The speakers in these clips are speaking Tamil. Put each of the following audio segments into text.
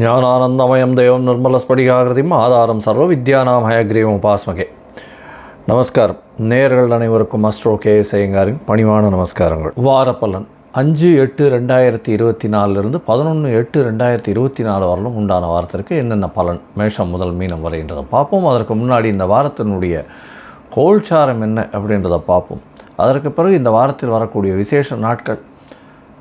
ஞானானந்தமயம் தேவம் நிர்மலஸ்படிகாகிருதியும் ஆதாரம் சர்வ வித்யானாம் ஹயக்ரீவம் உபாஸ்மகே. நமஸ்காரம். நேர்கள் அனைவருக்கும் அஸ்ட்ரோ கே செய்யங்காரின் பணிவான நமஸ்காரங்கள். வாரப்பலன் அஞ்சு எட்டு ரெண்டாயிரத்தி இருபத்தி நாலுலேருந்து பதினொன்று எட்டு ரெண்டாயிரத்தி இருபத்தி நாலு வரலும் உண்டான வாரத்திற்கு என்னென்ன பலன் மேஷம் முதல் மீனம் வரைன்றதை பார்ப்போம். அதற்கு முன்னாடி இந்த வாரத்தினுடைய கோல்சாரம் என்ன அப்படின்றத பார்ப்போம். அதற்கு பிறகு இந்த வாரத்தில் வரக்கூடிய விசேஷ நாட்கள்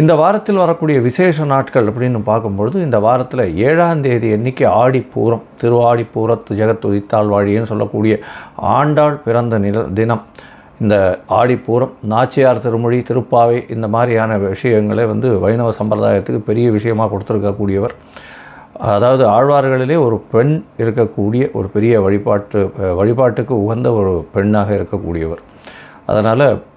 இந்த வாரத்தில் வரக்கூடிய விசேஷ நாட்கள் அப்படின்னு பார்க்கும்பொழுது இந்த வாரத்தில் ஏழாம் தேதி எண்ணிக்கை ஆடிப்பூரம் திருவாடிப்பூரத்து ஜெகத் உதித்தாள் வாழின்னு சொல்லக்கூடிய ஆண்டாள் பிறந்த நில தினம். இந்த ஆடிப்பூரம் நாச்சியார் திருமொழி திருப்பாவை இந்த மாதிரியான விஷயங்களை வந்து வைணவ சம்பிரதாயத்துக்கு பெரிய விஷயமாக கொடுத்துருக்கக்கூடியவர். அதாவது ஆழ்வார்களிலே ஒரு பெண் இருக்கக்கூடிய ஒரு பெரிய வழிபாட்டு வழிபாட்டுக்கு உகந்த ஒரு பெண்ணாக இருக்கக்கூடியவர். அதனால்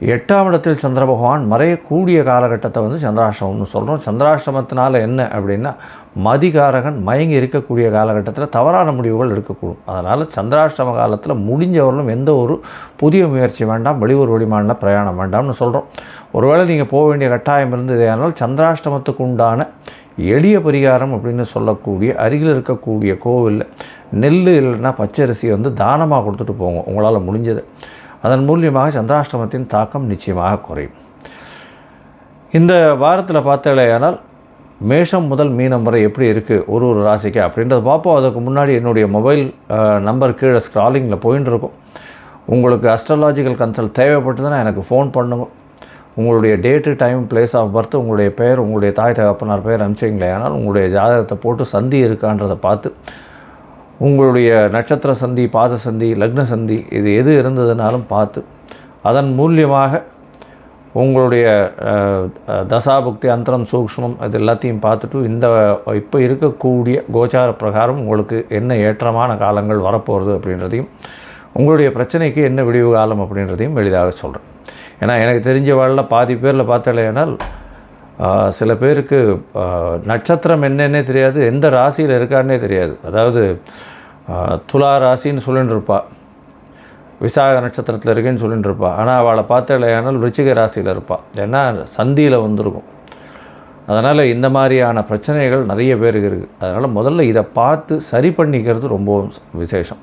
எட்டாம் இடத்தில் சந்திர பகவான் மறையக்கூடிய காலகட்டத்தை வந்து சந்திராஷ்டமம்னு சொல்கிறோம் சந்திராஷ்டமத்தினால என்ன அப்படின்னா மதிகாரகன் மயங்கி இருக்கக்கூடிய காலகட்டத்தில் தவறான முடிவுகள் எடுக்கக்கூடும். அதனால் சந்திராஷ்டம காலத்தில் முடிஞ்சவர்களும் எந்த ஒரு புதிய முயற்சி வேண்டாம் வெளியூர் வெளிமாநில பிரயாணம் வேண்டாம்னு சொல்கிறோம் ஒருவேளை நீங்கள் போக வேண்டிய கட்டாயம் இருந்தது ஆனால் சந்திராஷ்டமத்துக்கு உண்டான எளிய பரிகாரம் அப்படின்னு சொல்லக்கூடிய அருகில் இருக்கக்கூடிய கோவிலில் நெல் இல்லைன்னா பச்சரிசி வந்து தானமாக கொடுத்துட்டு போங்க. உங்களால் முடிஞ்சது. அதன் மூலியமாக சந்திராஷ்டமத்தின் தாக்கம் நிச்சயமாக குறையும். இந்த வாரத்தில் பார்த்தாலேயானால் மேஷம் முதல் மீனம் வரை எப்படி இருக்குது ஒரு ஒரு ராசிக்கு அப்படின்றத பார்ப்போம். அதுக்கு முன்னாடி என்னுடைய மொபைல் நம்பர் கீழே ஸ்க்ராலிங்கில் போயின்னு இருக்கும் உங்களுக்கு அஸ்ட்ராலாஜிக்கல் கன்சல்ட் தேவைப்பட்டதுன்னா எனக்கு ஃபோன் பண்ணுங்க. உங்களுடைய date time place of birth உங்களுடைய பெயர் உங்களுடைய தாய் தகப்பனார் பெயர் அனுப்பிச்சிங்களே. ஆனால் உங்களுடைய ஜாதகத்தை போட்டு சந்தி இருக்கான்றதை பார்த்து உங்களுடைய நட்சத்திர சந்தி பாத சந்தி லக்ன சந்தி இது எது இருந்ததுனாலும் பார்த்து அதன் மூலியமாக உங்களுடைய தசாபுக்தி அந்தரம் சூக்ஷ்மம் இது எல்லாத்தையும் பார்த்துட்டு இந்த இப்போ இருக்கக்கூடிய கோச்சார பிரகாரம் உங்களுக்கு என்ன ஏற்றமான காலங்கள் வரப்போகிறது அப்படின்றதையும் உங்களுடைய பிரச்சனைக்கு என்ன விடிவு காலம் அப்படின்றதையும் எளிதாக சொல்கிறேன் ஏன்னா எனக்கு தெரிஞ்ச வாழ்ல பாதி பேரில் பார்த்தாலேனால் சில பேருக்கு நட்சத்திரம் என்னன்னே தெரியாது எந்த ராசியில் இருக்கான்னே தெரியாது. அதாவது துலா ராசின்னு சொல்லிட்டு இருப்பா விசாக நட்சத்திரத்தில் இருக்கேன்னு சொல்லிட்டு இருப்பாள் ஆனால் அவளை பார்த்தாலேயானால் ருச்சிக ராசியில் இருப்பாள் ஏன்னா சந்தியில் வந்திருக்கும். அதனால் இந்த மாதிரியான பிரச்சனைகள் நிறைய பேருக்கு இருக்குது அதனால் முதல்ல இதை பார்த்து சரி பண்ணிக்கிறது ரொம்பவும் விசேஷம்.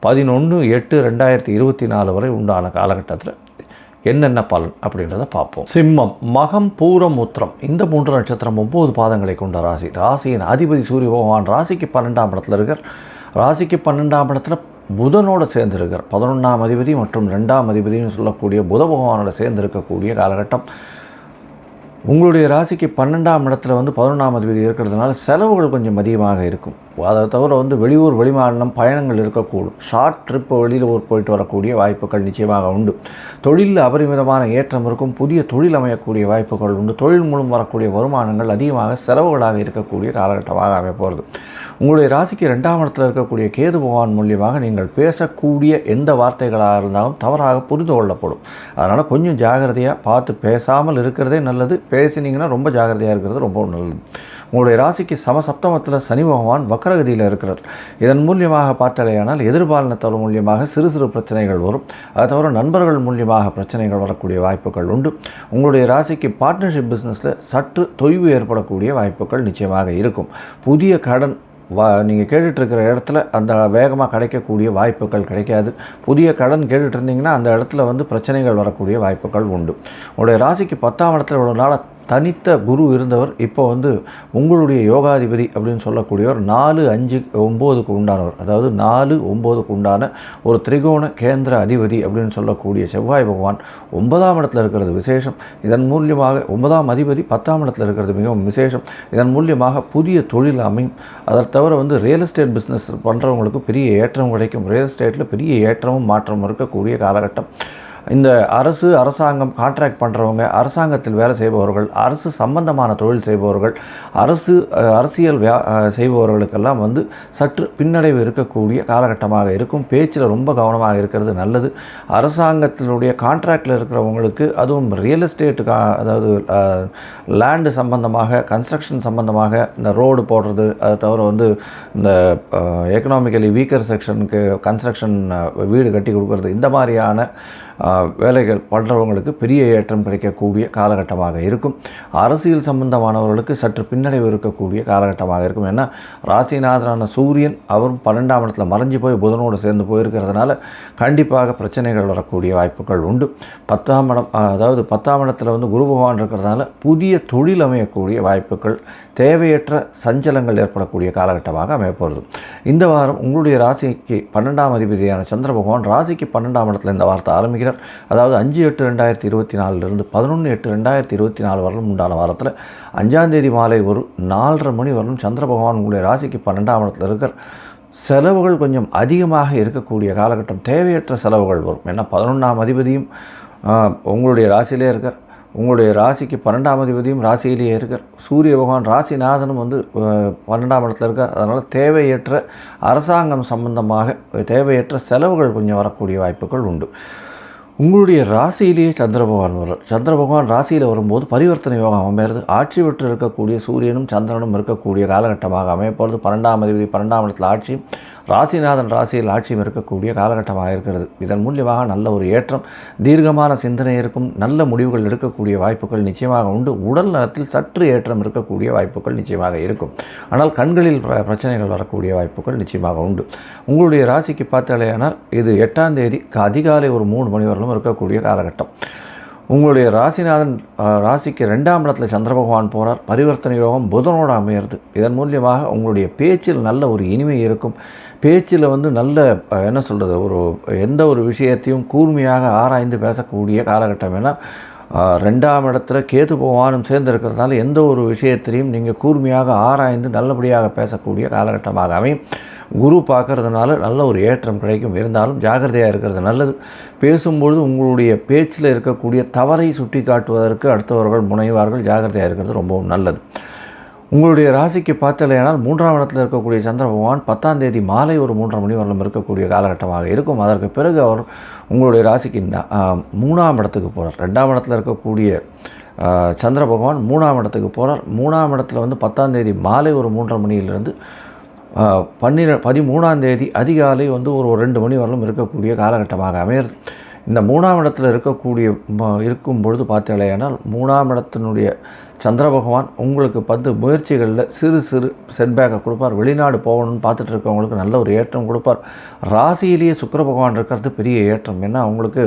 பதினொன்று எட்டு ரெண்டாயிரத்தி இருபத்தி நாலு வரை உண்டான காலகட்டத்தில் என்னென்ன பலன் அப்படின்றத பார்ப்போம். சிம்மம் மகம் பூரம் உத்திரம். இந்த மூன்று நட்சத்திரம் ஒம்பது பாதங்களை கொண்ட ராசி. ராசியின் அதிபதி சூரிய பகவான் ராசிக்கு பன்னெண்டாம் இடத்துல இருக்கார். ராசிக்கு பன்னெண்டாம் இடத்துல புதனோடு சேர்ந்திருக்கார். பதினொன்றாம் அதிபதி மற்றும் ரெண்டாம் அதிபதினு சொல்லக்கூடிய புத பகவானோட சேர்ந்திருக்கக்கூடிய காலகட்டம். உங்களுடைய ராசிக்கு பன்னெண்டாம் இடத்துல வந்து பதினொன்றாம் அதிபதி இருக்கிறதுனால செலவுகள் கொஞ்சம் அதிகமாக இருக்கும். அதை தவிர வந்து வெளியூர் வெளிமாநிலம் பயணங்கள் இருக்கக்கூடும். ஷார்ட் ட்ரிப் வெளியில் ஊர் போயிட்டு வரக்கூடிய வாய்ப்புகள் நிச்சயமாக உண்டு. தொழிலில் அபரிமிதமான ஏற்றம் இருக்கும். புதிய தொழில் அமையக்கூடிய வாய்ப்புகள் உண்டு. தொழில் மூலம் வரக்கூடிய வருமானங்கள் அதிகமாக செலவுகளாக இருக்கக்கூடிய காலகட்டமாக அமைய போகிறது. உங்களுடைய ராசிக்கு ரெண்டாம் இடத்துல இருக்கக்கூடிய கேது பகவான் மூலியமாக நீங்கள் பேசக்கூடிய எந்த வார்த்தைகளாக இருந்தாலும் தவறாக புரிந்து கொள்ளப்படும். அதனால் கொஞ்சம் ஜாகிரதையாக பார்த்து பேசாமல் இருக்கிறதே நல்லது. பேசினீங்கன்னா ரொம்ப ஜாகிரதையாக இருக்கிறது ரொம்ப நல்லது. உங்களுடைய ராசிக்கு சமசப்தமத்தில் சனி பகவான் வக்கரகதியில் இருக்கிறார். இதன் மூலியமாக பார்த்தாலேயானால் எதிர்பாலினத்தவர் மூலியமாக சிறு சிறு பிரச்சனைகள் வரும். அதை தவிர நண்பர்கள் மூலியமாக பிரச்சனைகள் வரக்கூடிய வாய்ப்புகள் உண்டு. உங்களுடைய ராசிக்கு பார்ட்னர்ஷிப் பிஸ்னஸில் சற்று தொய்வு ஏற்படக்கூடிய வாய்ப்புகள் நிச்சயமாக இருக்கும். புதிய கடன் வா நீங்கள் கேட்டுட்ருக்கிற இடத்துல அந்த வேகமாக கிடைக்கக்கூடிய வாய்ப்புகள் கிடைக்காது. புதிய கடன் கேட்டுட்ருந்தீங்கன்னா அந்த இடத்துல வந்து பிரச்சனைகள் வரக்கூடிய வாய்ப்புகள் உண்டு. உங்களுடைய ராசிக்கு பத்தாம் இடத்துல ஒரு நாள் தனித்த குரு இருந்தவர் இப்போ வந்து உங்களுடைய யோகாதிபதி அப்படின்னு சொல்லக்கூடியவர் நாலு அஞ்சு ஒம்போதுக்கு உண்டானவர். அதாவது நாலு ஒம்போதுக்கு உண்டான ஒரு திரிகோண கேந்திர அதிபதி அப்படின்னு சொல்லக்கூடிய செவ்வாய் பகவான் ஒன்பதாம் இடத்துல இருக்கிறது விசேஷம். இதன் மூலியமாக ஒன்பதாம் அதிபதி பத்தாம் இடத்துல இருக்கிறது மிகவும் விசேஷம். இதன் மூலியமாக புதிய தொழில் அமையும். அதை தவிர வந்து ரியல் எஸ்டேட் பிஸ்னஸ் பண்ணுறவங்களுக்கு பெரிய ஏற்றம் கிடைக்கும். ரியல் எஸ்டேட்டில் பெரிய ஏற்றமும் மாற்றமும் இருக்கக்கூடிய காலகட்டம். இந்த அரசு அரசாங்கம் கான்ட்ராக்ட் பண்ணுறவங்க அரசாங்கத்தில் வேலை செய்பவர்கள் அரசு சம்பந்தமான தொழில் செய்பவர்கள் அரசு அரசியல் வியா செய்பவர்களுக்கெல்லாம் வந்து சற்று பின்னடைவு இருக்கக்கூடிய காலகட்டமாக இருக்கும். பேச்சில் ரொம்ப கவனமாக இருக்கிறது நல்லது. அரசாங்கத்தினுடைய கான்ட்ராக்டில் இருக்கிறவங்களுக்கு அதுவும் ரியல் எஸ்டேட்டு அதாவது லேண்டு சம்பந்தமாக கன்ஸ்ட்ரக்ஷன் சம்பந்தமாக இந்த ரோடு போடுறது அதை தவிர வந்து இந்த எக்கனாமிக்கலி வீக்கர் செக்ஷனுக்கு கன்ஸ்ட்ரக்ஷன் வீடு கட்டி கொடுக்குறது இந்த மாதிரியான வேலைகள் பண்ணுறவங்களுக்கு பெரிய ஏற்றம் கிடைக்கக்கூடிய காலகட்டமாக இருக்கும். அரசியல் சம்பந்தமானவர்களுக்கு சற்று பின்னடைவு இருக்கக்கூடிய காலகட்டமாக இருக்கும். ஏன்னா ராசிநாதனான சூரியன் அவரும் பன்னெண்டாம் இடத்துல மறைஞ்சு போய் புதனோடு சேர்ந்து போயிருக்கிறதுனால கண்டிப்பாக பிரச்சனைகள் வரக்கூடிய வாய்ப்புகள் உண்டு. பத்தாம் இடம் அதாவது பத்தாம் இடத்துல வந்து குரு பகவான் இருக்கிறதுனால புதிய தொழில் அமையக்கூடிய வாய்ப்புகள் தேவையற்ற சஞ்சலங்கள் ஏற்படக்கூடிய காலகட்டமாக அமையப்போகிறது. இந்த வாரம் உங்களுடைய ராசிக்கு பன்னெண்டாம் அதிபதியான சந்திர பகவான் ராசிக்கு பன்னெண்டாம் இடத்துல இந்த வாரத்தை ஆரம்பிக்கிறார் அதாவது அஞ்சு எட்டு ரெண்டாயிரத்தி இருபத்தி நாலுலேருந்து பதினொன்று எட்டு ரெண்டாயிரத்தி இருபத்தி நாலு வரலும் உண்டான வாரத்தில் அஞ்சாந்தேதி மாலை ஒரு நாலரை மணி வரலும் சந்திர பகவான் உங்களுடைய ராசிக்கு பன்னெண்டாம் இடத்துல இருக்கிற செலவுகள் கொஞ்சம் அதிகமாக இருக்கக்கூடிய காலகட்டம். தேவையற்ற செலவுகள் வரும். ஏன்னா பதினொன்றாம் அதிபதியும் உங்களுடைய ராசியிலே இருக்கார். உங்களுடைய ராசிக்கு பன்னெண்டாம் அதிபதியும் ராசியிலேயே இருக்கார். சூரிய பகவான் ராசிநாதனும் வந்து பன்னெண்டாம் இடத்துல இருக்கார். அதனால் தேவையற்ற அரசாங்கம் சம்பந்தமாக தேவையற்ற செலவுகள் கொஞ்சம் வரக்கூடிய வாய்ப்புகள் உண்டு. உங்களுடைய ராசியிலேயே சந்திர பகவான் வரும் சந்திர பகவான் ராசியில் வரும்போது பரிவர்த்தனை யோகம் அமையிறது. ஆட்சி பெற்று இருக்கக்கூடிய சூரியனும் சந்திரனும் இருக்கக்கூடிய காலகட்டமாக அமையப்போகிறது பன்னெண்டாம் அதிபதி பன்னெண்டாம் இடத்தில் ஆட்சியும் ராசிநாதன் ராசியில் ஆட்சியும் இருக்கக்கூடிய காலகட்டமாக இருக்கிறது. இதன் மூலியமாக நல்ல ஒரு ஏற்றம் தீர்க்கமான சிந்தனை இருக்கும் நல்ல முடிவுகள் எடுக்கக்கூடிய வாய்ப்புகள் நிச்சயமாக உண்டு. உடல் நலத்தில் சற்று ஏற்றம் இருக்கக்கூடிய வாய்ப்புகள் நிச்சயமாக இருக்கும். ஆனால் கண்களில் பிர- பிரச்சனைகள் வரக்கூடிய வாய்ப்புகள் நிச்சயமாக உண்டு. உங்களுடைய ராசிக்கு பார்த்தாலேயானால் இது எட்டாம் தேதி க- அதிகாலை ஒரு மூணு மணி வரலும் இருக்கக்கூடிய காலகட்டம். உங்களுடைய ராசிநாதன் ராசிக்கு ரெண்டாம் இடத்துல சந்திர பகவான் போகிறார் பரிவர்த்தனை யோகம் புதனோடு அமையிறது. இதன் மூலியமாக உங்களுடைய பேச்சில் நல்ல ஒரு இனிமை இருக்கும். பேச்சில் வந்து நல்ல என்ன சொல்கிறது ஒரு எந்த ஒரு விஷயத்தையும் கூர்மையாக ஆராய்ந்து பேசக்கூடிய காலகட்டம். ஏன்னா ரெண்டாம் இடத்துல கேது பகவானும் சேர்ந்திருக்கிறதுனால எந்த ஒரு விஷயத்திலையும் நீங்கள் கூர்மையாக ஆராய்ந்து நல்லபடியாக பேசக்கூடிய காலகட்டமாக அமையும். குரு பார்க்கறதுனால நல்ல ஒரு ஏற்றம் கிடைக்கும். இருந்தாலும் ஜாக்கிரதையாக இருக்கிறது நல்லது. பேசும்பொழுது உங்களுடைய பேச்சில் இருக்கக்கூடிய தவறை சுட்டி காட்டுவதற்கு அடுத்தவர்கள் முனைவார்கள். ஜாக்கிரதையாக இருக்கிறது ரொம்பவும் நல்லது. உங்களுடைய ராசிக்கு பார்த்தலையானால் மூன்றாம் இடத்தில் இருக்கக்கூடிய சந்திர பகவான் பத்தாம் தேதி மாலை ஒரு மூன்றரை மணி வரலும் இருக்கக்கூடிய காலகட்டமாக இருக்கும். அதற்கு பிறகு அவர் உங்களுடைய ராசிக்கு மூணாம் இடத்துக்கு போகிறார் ரெண்டாம் இடத்துல இருக்கக்கூடிய சந்திர பகவான் மூணாம் இடத்துக்கு போகிறார் மூணாம் இடத்துல வந்து பத்தாம் தேதி மாலை ஒரு மூன்றரை மணியிலிருந்து பன்னிர பதிமூணாம் தேதி அதிகாலை வந்து ஒரு ஒரு ரெண்டு மணி வரலும் இருக்கக்கூடிய காலகட்டமாக அமையிறது இந்த மூணாம் இடத்தில் இருக்கக்கூடிய இருக்கும் பொழுது பார்த்தீங்களேனால் மூணாம் இடத்தினுடைய சந்திர பகவான் உங்களுக்கு பத்து முயற்சிகளில் சிறு சிறு செட்பேக்கை கொடுப்பார். வெளிநாடு போகணும்னு பார்த்துட்டு இருக்கவங்களுக்கு நல்ல ஒரு ஏற்றம் கொடுப்பார். ராசியிலேயே சுக்கர பகவான் இருக்கிறது பெரிய ஏற்றம். ஏன்னா உங்களுக்கு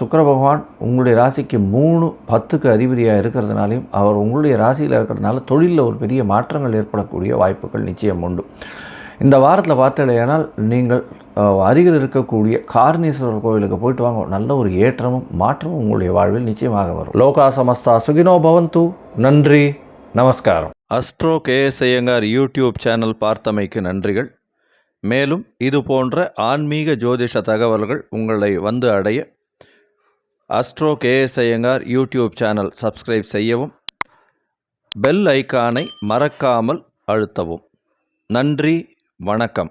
சுக்கர பகவான் உங்களுடைய ராசிக்கு மூணு பத்துக்கு அதிபதியாக இருக்கிறதுனாலையும் அவர் உங்களுடைய ராசியில் இருக்கிறதுனால தொழிலில் ஒரு பெரிய மாற்றங்கள் ஏற்படக்கூடிய வாய்ப்புகள் நிச்சயம் உண்டு. இந்த வாரத்தில் பார்த்தீங்கன்னா நீங்கள் அருகில் இருக்கக்கூடிய காரணீஸ்வரர் கோவிலுக்கு போயிட்டு வாங்க. நல்ல ஒரு ஏற்றமும் மாற்றமும் உங்களுடைய வாழ்வில் நிச்சயமாக வரும். லோகா சமஸ்தா சுகினோ பவந்து. நன்றி. நமஸ்காரம். Astro KS Iyengar YouTube channel பார்த்தமைக்கு நன்றிகள். மேலும் இது போன்ற ஆன்மீக ஜோதிஷ தகவல்கள் உங்களை வந்து அடைய astro KS Iyengar YouTube channel subscribe செய்யவும் பெல் ஐக்கானை மறக்காமல் அழுத்தவும். நன்றி. வணக்கம்.